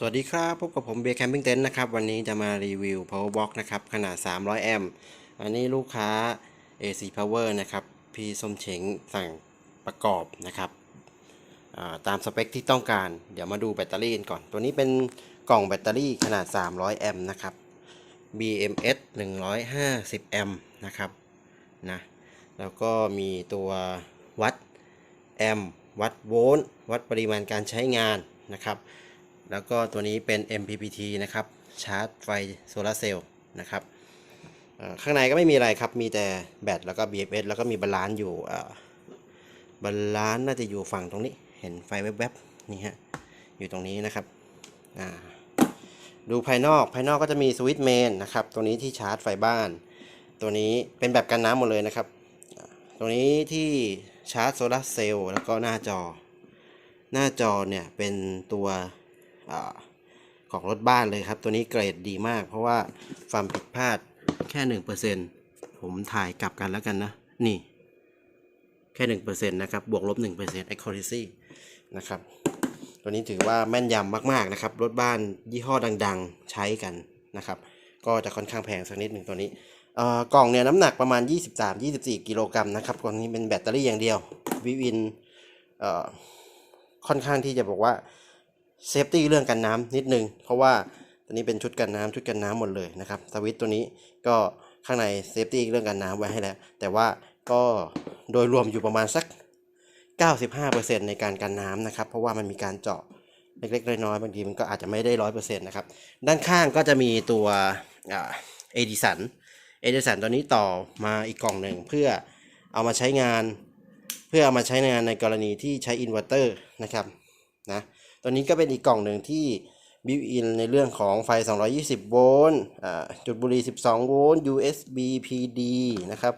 สวัสดีครับพบกับผมเบียร์แคมปิ้งเต็นท์นะครับ วันนี้จะมารีวิว power box นะครับ ขนาด 300 แอมป์อันนี้ลูกค้า AC power นะครับ พี่สมเฉงสั่งประกอบนะครับาตามสเปคที่ต้องการ เดี๋ยวมาดูแบตเตอรี่กันก่อน ตัวนี้เป็นกล่องแบตเตอรี่ขนาด 300 แอมป์นะครับ BMS 150 แอมป์นะครับนะแล้วก็มีตัววัดแอมป์วัดโวลต์วัดปริมาณการใช้งานนะครับ แล้วก็ตัวนี้เป็น MPPT นะครับ ชาร์จไฟโซลาร์เซลล์นะครับข้างในก็ไม่มีอะไรครับ มีแต่แบตแล้วก็ BFS แล้วก็มีบาลานซ์อยู่บาลานซ์น่าจะอยู่ฝั่งตรงนี้ เห็นไฟแวบๆนี่ฮะ อยู่ตรงนี้นะครับ ดูภายนอก ภายนอกก็จะมีสวิตช์เมนนะครับ ตัวนี้ที่ชาร์จไฟบ้าน ตัวนี้เป็นแบบกันน้ำหมดเลยนะครับ ตัวนี้ที่ชาร์จโซลาร์เซลล์แล้วก็หน้าจอ หน้าจอเนี่ยเป็นตัว ของรถบ้านเลยครับ ตัวนี้เกรดดีมาก เพราะว่าความผิดพลาดแค่หนึ่งเปอร์เซ็นผมถ่ายกลับกันแล้วกันนะ นี่ แค่หนึ่งเปอร์เซ็นนะครับ บวกลบหนึ่งเปอร์เซ็นต์ accuracy นะครับ ตัวนี้ถือว่าแม่นยำมาก ๆ นะครับ รถบ้านยี่ห้อดัง ๆ ใช้กันนะครับ ก็จะค่อนข้างแพงสักนิดหนึ่งตัวนี้กล่องเนี่ยน้ำหนักประมาณ 23-24 กิโลกรัมนะครับกล่องนี้เป็นแบตเตอรี่อย่างเดียววิวินค่อนข้างที่จะบอกว่า เซฟตี้เรื่องกันน้ำนิดนึง เพราะว่าตัวนี้เป็นชุดกันน้ำชุดกันน้ำหมดเลยนะครับสวิตตัวนี้ก็ข้างในเซฟตี้เรื่องกันน้ำไว้ให้แล้ว แต่ว่าก็โดยรวมอยู่ประมาณสัก 95%ในการกันน้ำนะครับ เพราะว่ามันมีการเจาะเล็กๆน้อยๆบางทีมันก็อาจจะไม่ได้ร้อยเปอร์เซ็นต์นะครับ ด้านข้างก็จะมีตัวเอดิสันเอดิสันตัวนี้ต่อมาอีกกล่องหนึ่งเพื่อเอามาใช้งาน เพื่อเอามาใช้งานในกรณีที่ใช้อินเวอร์เตอร์นะครับนะ ตัวนี้ก็เป็นอีกกล่องหนึ่งที่บิวอินในเรื่องของไฟ 220 โวลต์อ่าจุดบุหรี่ 12 โวลต์ USB PD นะครับ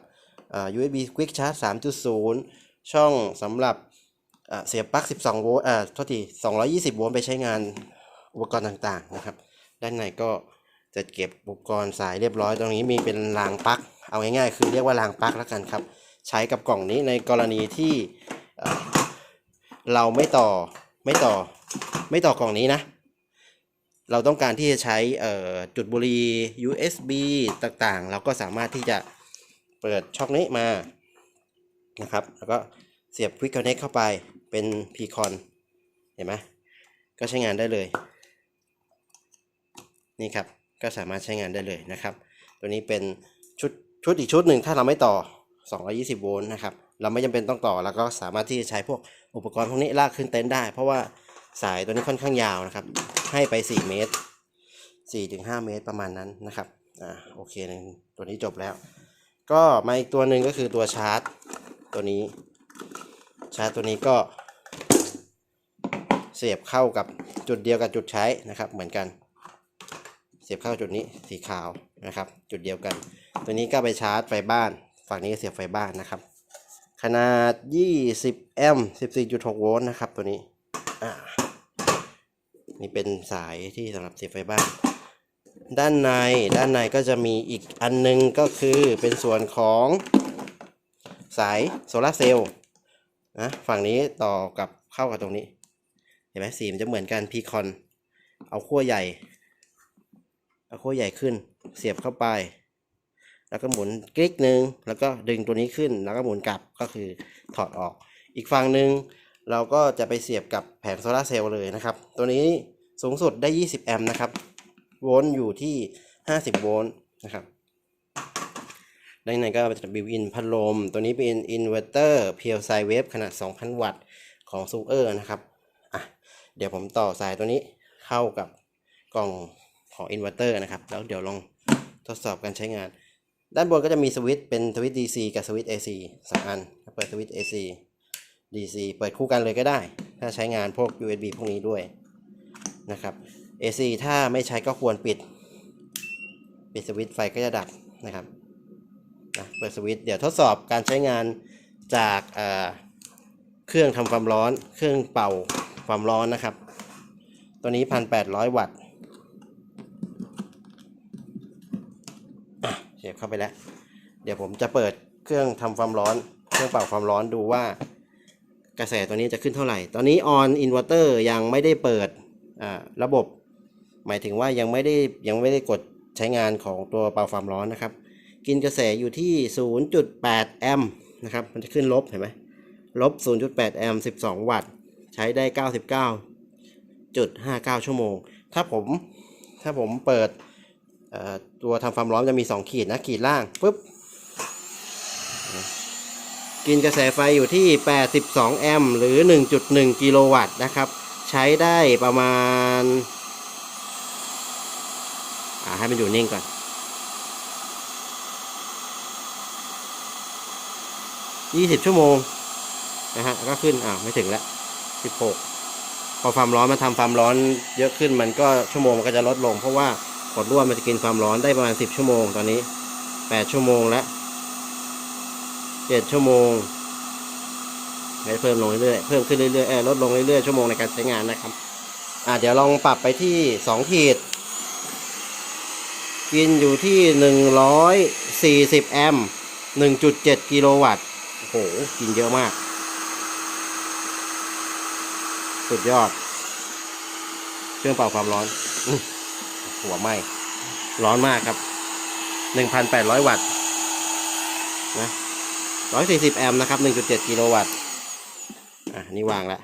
อ่า USB Quick Charge 3.0 ช่องสำหรับอ่าเสียบปลั๊ก 12 โวลต์อ่าโทษที220 โวลต์ไปใช้งานอุปกรณ์ต่างๆนะครับ ด้านในก็จะเก็บอุปกรณ์สายเรียบร้อยตรงนี้มีเป็นรางปลั๊ก เอาง่ายๆ คือเรียกว่ารางปลั๊กแล้วกันครับ ใช้กับกล่องนี้ในกรณีที่เราไม่ต่อไม่ต่อ ไม่ต่อกล่องนี้นะ เราต้องการที่จะใช้จุดบุหรี่ USB ต่างๆ เราก็สามารถที่จะเปิดช่องนี้มานะครับ แล้วก็เสียบ Quick Connect เข้าไปเป็น P-Con เห็นไหมก็ใช้งานได้เลย นี่ครับ ก็สามารถใช้งานได้เลยนะครับ ตัวนี้เป็นชุดชุดอีกชุดหนึ่งถ้าเราไม่ต่อ 220 โวลต์นะครับ เราไม่จำเป็นต้องต่อ แล้วก็สามารถที่จะใช้พวกอุปกรณ์พวกนี้ลากขึ้นเต็นท์ได้ เพราะว่า สายตัวนี้ค่อนข้างยาวนะครับ ให้ไป 4 เมตร 4-5 เมตรประมาณนั้นนะครับ อ่าโอเคหนึ่งตัวนี้จบแล้ว ก็มาอีกตัวหนึ่งก็คือตัวชาร์จ ตัวนี้ ชาร์จตัวนี้ก็ เสียบเข้ากับจุดเดียวกับจุดใช้นะครับ เหมือนกัน เสียบเข้าจุดนี้สีขาวนะครับ จุดเดียวกัน ตัวนี้ก็ไปชาร์จไฟบ้าน ฝั่งนี้ก็เสียบไฟบ้านนะครับขนาด 20 แอมป์ 14.6 โวลต์นะครับ ตัวนี้ อ่า นี่เป็นสายที่สำหรับเสียบไฟบ้าน ด้านในด้านในก็จะมีอีกอันนึงก็คือเป็นส่วนของสายโซลาร์เซลล์นะฝั่งนี้ต่อกับเข้ากับตรงนี้ เห็นไหมสีมันจะเหมือนกันพีคอน เอาขั้วใหญ่ เอาขั้วใหญ่ขึ้น เสียบเข้าไป แล้วก็หมุนคลิกหนึ่งแล้วก็ดึงตัวนี้ขึ้น แล้วก็หมุนกลับก็คือถอดออก อีกฝั่งหนึ่ง เราก็จะไปเสียบกับแผงโซลาเซลล์เลยนะครับ ตัวนี้สูงสุดได้ 20 แอมป์นะครับ โวลต์อยู่ที่ 50 โวลต์นะครับด้านในก็จะบิวอินพัดลม ตัวนี้เป็นอินเวอร์เตอร์เพียวไซเวฟขนาด 2,000 วัตต์ของซูเออร์นะครับอะเดี๋ยวผมต่อสายตัวนี้เข้ากับกล่องของอินเวอร์เตอร์นะครับ แล้วเดี๋ยวลองทดสอบการใช้งาน ด้านบนก็จะมีสวิตช์เป็นสวิตช์ DC กับสวิตช์ AC สองอันเปิดสวิตช์ AC DC เปิดคู่กันเลยก็ได้ ถ้าใช้งานพวก USB พวกนี้ด้วยนะครับ AC ถ้าไม่ใช้ก็ควรปิด ปิดสวิตช์ไฟก็จะดับนะครับนะเปิดสวิตช์เดี๋ยวทดสอบการใช้งานจากเอ่อเครื่องทำความร้อน เครื่องเป่าความร้อนนะครับ ตัวนี้ 1,800 วัตต์อะเสียบเข้าไปแล้ว เดี๋ยวผมจะเปิดเครื่องทำความร้อน เครื่องเป่าความร้อนดูว่า กระแสตัวนี้จะขึ้นเท่าไหร่ ตอนนี้ออนอินเวอร์เตอร์ยังไม่ได้เปิดระบบ หมายถึงว่ายังไม่ได้ยังไม่ได้กดใช้งานของตัวเป่าความร้อนนะครับ กินกระแสอยู่ที่ 0.8 แอมป์นะครับ มันจะขึ้นลบเห็นไหมลบ 0.8 แอมป์ 12 วัตต์ ใช้ได้ 99.59 ชั่วโมง ถ้าผมถ้าผมเปิดตัวทำความร้อนจะมี 2 ขีดนะ ขีดล่างปุ๊บ กินกระแสไฟอยู่ที่ 82 แอมป์หรือ 1.1 กิโลวัตต์นะครับ ใช้ได้ประมาณ อ่าให้มันอยู่นิ่งก่อน 20 ชั่วโมงนะฮะ ก็ขึ้น อ่าไม่ถึงแล้ว 16 พอความร้อนมันทำความร้อนเยอะขึ้นมันก็ชั่วโมงมันก็จะลดลง เพราะว่าขดลวดมันจะกินความร้อนได้ประมาณ 10 ชั่วโมงตอนนี้ 8 ชั่วโมงแล้ว 7ชั่วโมงให้เพิ่มลงเรื่อยๆเพิ่มขึ้นเรื่อยๆเออลดลงเรื่อยๆชั่วโมงในการใช้งานนะครับอ่าเดี๋ยวลองปรับไปที่2ขีด กินอยู่ที่140แอมป์1.7กิโลวัตต์โอ้โหกินเยอะมาก สุดยอด เครื่องเป่าความร้อนหัวไหมร้อนมากครับ1,800 วัตต์นะ 140 แอมป์นะครับ 1.7 กิโลวัตต์ อะ นี่วางแล้ว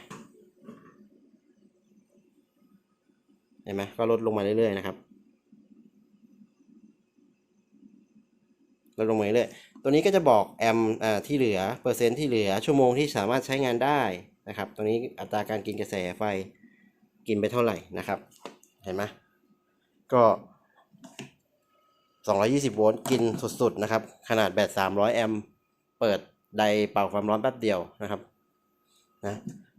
เห็นไหมก็ลดลงมาเรื่อยๆนะครับ ลดลงมาเรื่อยๆ ตัวนี้ก็จะบอกแอมป์อ่าที่เหลือ เปอร์เซ็นต์ที่เหลือ ชั่วโมงที่สามารถใช้งานได้นะครับ ตัวนี้อัตราการกินกระแสไฟกินไปเท่าไหร่นะครับ เห็นไหมก็220 โวลต์กินสุดๆ นะครับ ขนาดแบต300 แอมป์ เปิดไดเป่าความร้อนแป๊บเดียวนะครับนะ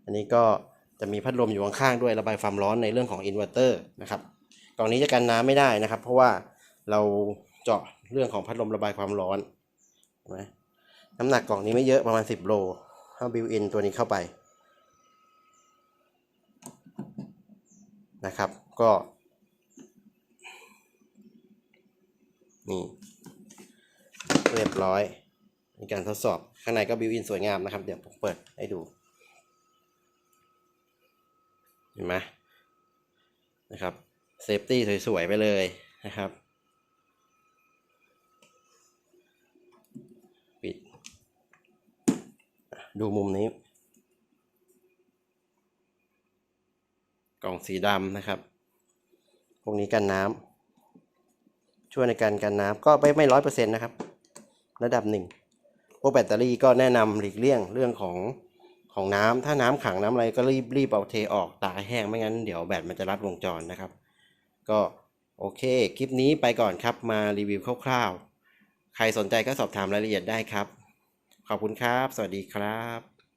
อันนี้ก็จะมีพัดลมอยู่ข้างๆด้วยระบายความร้อนในเรื่องของอินเวอร์เตอร์นะครับกล่องนี้จะกันน้ำไม่ได้นะครับ เพราะว่าเราเจาะเรื่องของพัดลมระบายความร้อนนไหมน้ำหนักกล่องนี้ไม่เยอะประมาณ 10 โลถ้าบิวอินตัวนี้เข้าไปนะครับก็นี่เรียบร้อย ในการทดสอบข้างในก็บิวอินสวยงามนะครับ เดี๋ยวผมเปิดให้ดู เห็นไหมนะครับเซฟตี้สวยๆไปเลยนะครับ ปิด ดูมุมนี้ กล่องสีดำนะครับ พวกนี้กันน้ำช่วยในการกันน้ำก็ไม่ไม่ร้อยเปอร์เซ็นต์นะครับ ระดับหนึ่ง วกแบตเตอรี่ก็แนะนำหลีกเลี่ยงเรื่องของของน้ำถ้าน้ำขังน้ำอะไรก็รีบรีบเอาเทออกตากแห้งไม่งั้นเดี๋ยวแบตมันจะรัดวงจรนะครับ ก็โอเค คลิปนี้ไปก่อนครับมารีวิวคร่าวๆ ใครสนใจก็สอบถามรายละเอียดได้ครับ ขอบคุณครับ สวัสดีครับ